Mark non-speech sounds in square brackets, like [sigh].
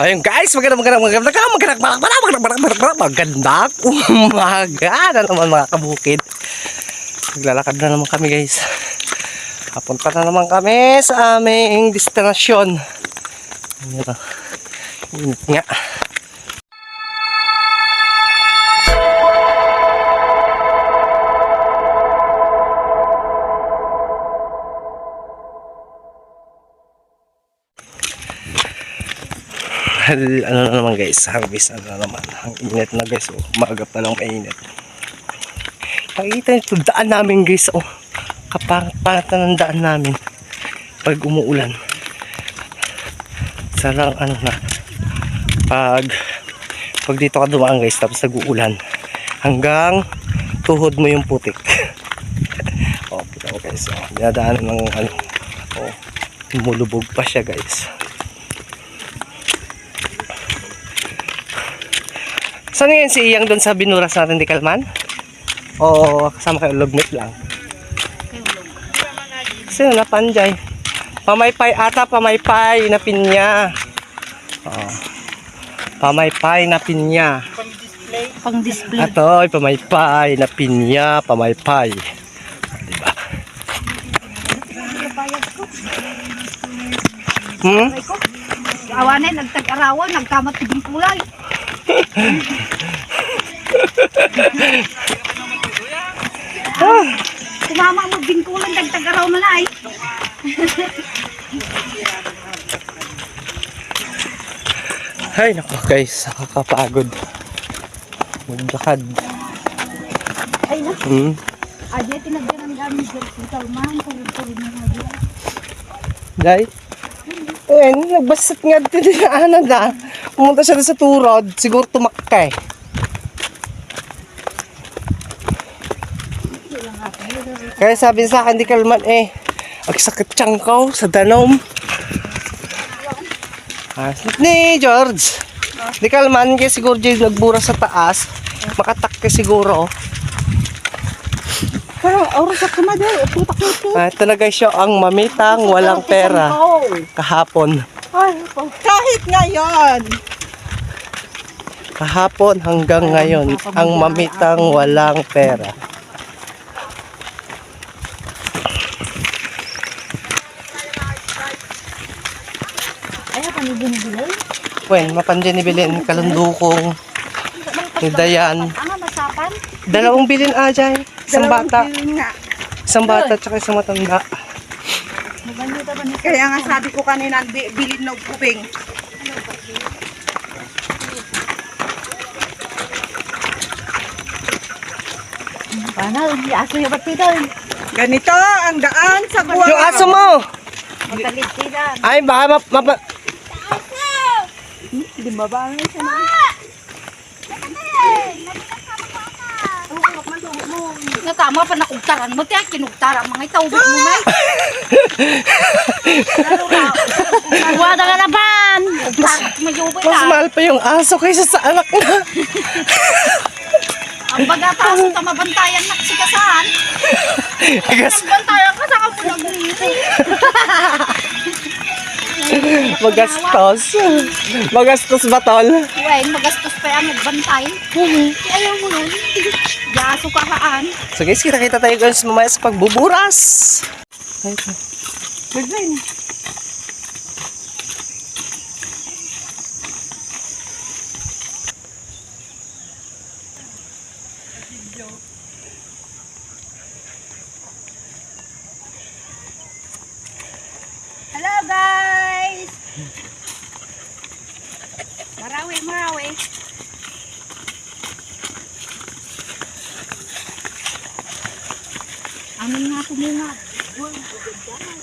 Ayun guys, magandang magandang magandang magandang magandang magandang magandang magandang magandang umaga na naman mga kabukid. Naglalakad na naman kami guys. Papunta na naman kami sa aming destinasyon. Ayun na. Init nga. Dahil ano na naman guys, harvest ano na naman. Ang init na guys, oh. Maaga pa lang mainit. Nakikita nyo ito, daan namin guys, oh. Kaparat-parat na ng daan namin. Pag umuulan. Sarang ano na. Pag, pag dito ka dumaan guys, tapos nag-uulan. Hanggang tuhod mo yung putik. oh, kita mo guys, oh. Dinadaanan ng ano, oh. Mulubog pa siya guys. Saan ngayon si Iyang doon sa binuras natin di Kalman? O kasama kayo lugmit lang? Sino na panjay? Pamaypay ata, pamaypay na pinya. Oo. Pamaypay na pinya. Pang display. Ato, pamaypay na pinya, pamaypay. Diba? Hmm? Ko. Awanin, nagtag-arawan, nagkamat tiging kulay. Kumama mo bingkulan dagdag araw man ay. Nako guys, nakakapagod. Maglakad. Ay na. Hmm. Aje tinagdagan gamit sa kalmahan ko rin ko rin mga Dai. Eh, nagbasat nga din na ano da. Pumunta siya sa turod. Siguro tumakay. Kaya sabi sa akin, di kalman eh. Ang sakit tiyang ko sa danom. Ah, ni George. Di kalman, kaya siguro dyan nagbura sa taas. Makatak ka siguro. Pero, oras sa kama daw, putak na ito. Ah, guys siya ang mamitang walang pera kahapon. Ay, kahit ngayon. Kahapon hanggang ngayon, ang mamitang walang pera. Wen, mapandiyan ni Bilin, kalundukong, ni Dayan. Masapan. Dalawang bilin ajay. Isang bata. Isang bata tsaka isang matanda. Kaya nga sabi ko kanina, bi- bilin ng kuping. Paano? Hindi aso yung batidan. Ganito ang daan sa buwan. Yung aso mo! Magkalitidan. Ay, baka map... mapa... Di ba ba? Ano siya na? Nga tama pa nakugtaran mo, tiyak kinugtaran mga itaubig mo, na. Wala ka naman. Mas na. mahal pa yung aso kaysa sa anak na. Ang baga taas ito mabantayan na kasikasahan. Magas, Bantayan ka sa kapula [laughs] bumili. magastos. Magastos ba, tol? Uy, magastos pa yan magbantay. Ayaw mo nun. Yaso ka kaan. So guys, kita-kita tayo guys mamaya sa pagbuburas. Ay. Hello Marawi, marawi. Amin nga po mga. Buwan, buwan, buwan.